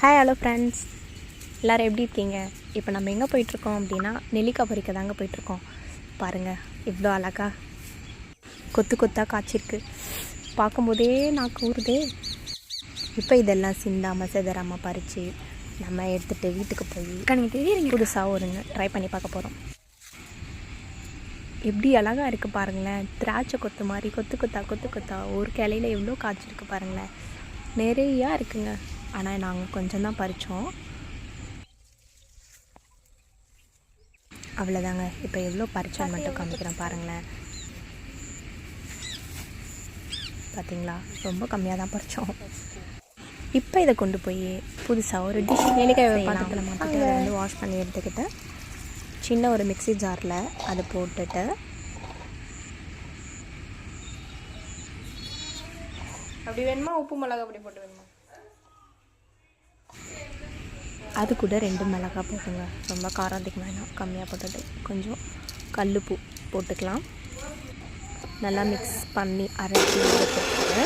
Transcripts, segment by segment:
Hi hello friends எல்லோரும் எப்படி இருக்கீங்க? இப்போ நம்ம எங்கே போயிட்டுருக்கோம் அப்படின்னா நெல்லிக்காய் பறிக்க தாங்க போயிட்டுருக்கோம். பாருங்கள் இவ்வளோ அழகா கொத்து கொத்தாக காய்ச்சிருக்கு. பார்க்கும்போதே நாக்கு ஊறுதே. இப்போ இதெல்லாம் சிந்தாமல் செதறாமல் பறித்து நம்ம எடுத்துகிட்டு வீட்டுக்கு போய் கண்ணுக்கு தெரியுறீங்க புதுசாக ஒருங்க ட்ரை பண்ணி பார்க்க போகிறோம் எப்படி அழகா இருக்குது பாருங்களேன். திராட்சை கொத்து மாதிரி கொத்து கொத்தா கொத்து கொத்தா ஒரு கிளையில எவ்வளோ காய்ச்சிருக்கு பாருங்களேன். நிறையா இருக்குங்க. ஆனால் நாங்கள் கொஞ்சம் தான் பறித்தோம் அவ்வளோதாங்க இப்போ எவ்வளோ பறிச்சோன்னு மட்டும் காமிக்கிறேன் பாருங்களேன். பார்த்தீங்களா ரொம்ப கம்மியாக தான் பறித்தோம் இப்போ இதை கொண்டு போய் புதுசாக ஒரு டிஷ் பாத்திரத்தில் மாற்றிட்டு அதை வந்து வாஷ் பண்ணி எடுத்துக்கிட்டு சின்ன ஒரு மிக்ஸி ஜாரில் அதை போட்டுட்டு அப்படி வேணுமா? உப்பு மிளகா அப்படி போட்டு வேணுமா? அது கூட ரெண்டு மிளகாய் போட்டுங்க. ரொம்ப காரம் அதிகம் வேணாம். கம்மியாக போட்டுட்டு கொஞ்சம் கல்லுப்பு போட்டுக்கலாம். நல்லா மிக்ஸ் பண்ணி அரைச்சி போட்டு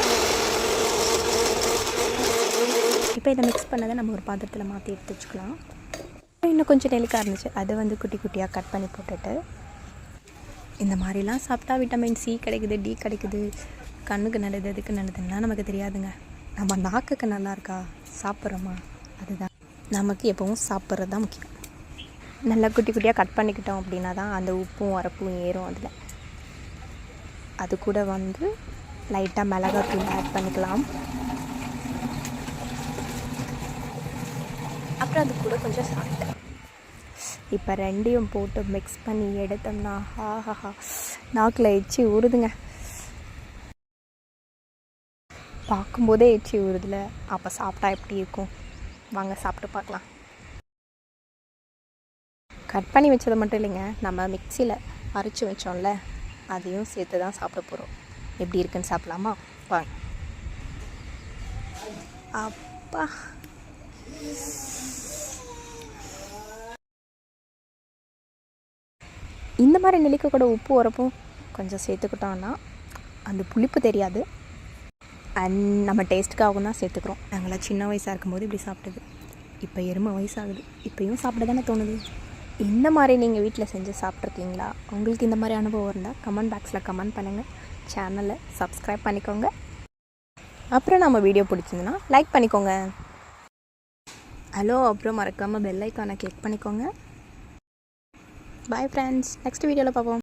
இப்போ இதை மிக்ஸ் பண்ணதை நம்ம ஒரு பாத்திரத்தில் மாற்றி எடுத்து வச்சுக்கலாம். இன்னும் கொஞ்சம் நெல்லிக்காய் இருந்துச்சு. அதை வந்து குட்டி குட்டியாக கட் பண்ணி போட்டுட்டு. இந்த மாதிரிலாம் சாப்பிட்டா விட்டமின் சி கிடைக்குது டி கிடைக்குது. கண்ணுக்கு நல்லது எதுக்கு நல்லதுன்னா நமக்கு தெரியாதுங்க. நம்ம நாக்குக்கு நல்லா இருக்கா? சாப்பிட்றோமா? அதுதான். நமக்கு எப்பவும் சாப்பிட்றது தான் முக்கியம். நல்லா குட்டி குட்டியாக கட் பண்ணிக்கிட்டோம் அப்படின்னா தான் அந்த உப்பும் உரப்பும் ஏறும் அதில். அது கூட வந்து லைட்டாக மிளகாத்தூள் ஆட் பண்ணிக்கலாம். அப்புறம் அது கூட கொஞ்சம் சாப்பிட்டேன் இப்போ ரெண்டையும் போட்டு மிக்ஸ் பண்ணி எடுத்தோம்னா ஹாஹா நாக்கில் எச்சி ஊறுதுங்க. பார்க்கும்போதே எச்சி ஊறுதுல. அப்போ சாப்பிட்டா எப்படி இருக்கும்? வாங்க சாப்பிட்டு பார்க்கலாம். கட் பண்ணி வச்சது மட்டும் இல்லைங்க. நம்ம மிக்சியில் அரைச்சி வச்சோம்ல அதையும் சேர்த்து தான் சாப்பிட போகிறோம் எப்படி இருக்குன்னு சாப்பிட்லாமா? வாங்க. அப்பா. இந்த மாதிரி நெல்லிக்காய் கூட உப்பு உரப்பும் கொஞ்சம் சேர்த்துக்கிட்டோன்னா அந்த புளிப்பு தெரியாது. அண்ட் நம்ம டேஸ்ட்டுக்காகவும் தான் சேர்த்துக்கிறோம். நாங்களாம் சின்ன வயசாக இருக்கும்போது இப்படி சாப்பிட்டது. இப்போ எருமை வயசாகுது. இப்போயும் சாப்பிட தானே தோணுது. இந்த மாதிரி நீங்கள் வீட்டில் செஞ்சு சாப்பிட்ருக்கீங்களா உங்களுக்கு இந்த மாதிரி அனுபவம் இருந்தால் கமெண்ட் பாக்ஸில் கமெண்ட் பண்ணுங்கள் சேனலை சப்ஸ்கிரைப் பண்ணிக்கோங்க. அப்புறம் நம்ம வீடியோ பிடிச்சிருந்துன்னா லைக் பண்ணிக்கோங்க. ஹலோ அப்புறம் மறக்காமல் பெல் ஐக்கானை கிளிக் பண்ணிக்கோங்க. பாய் ஃப்ரெண்ட்ஸ் நெக்ஸ்ட் வீடியோவில் பார்ப்போம்.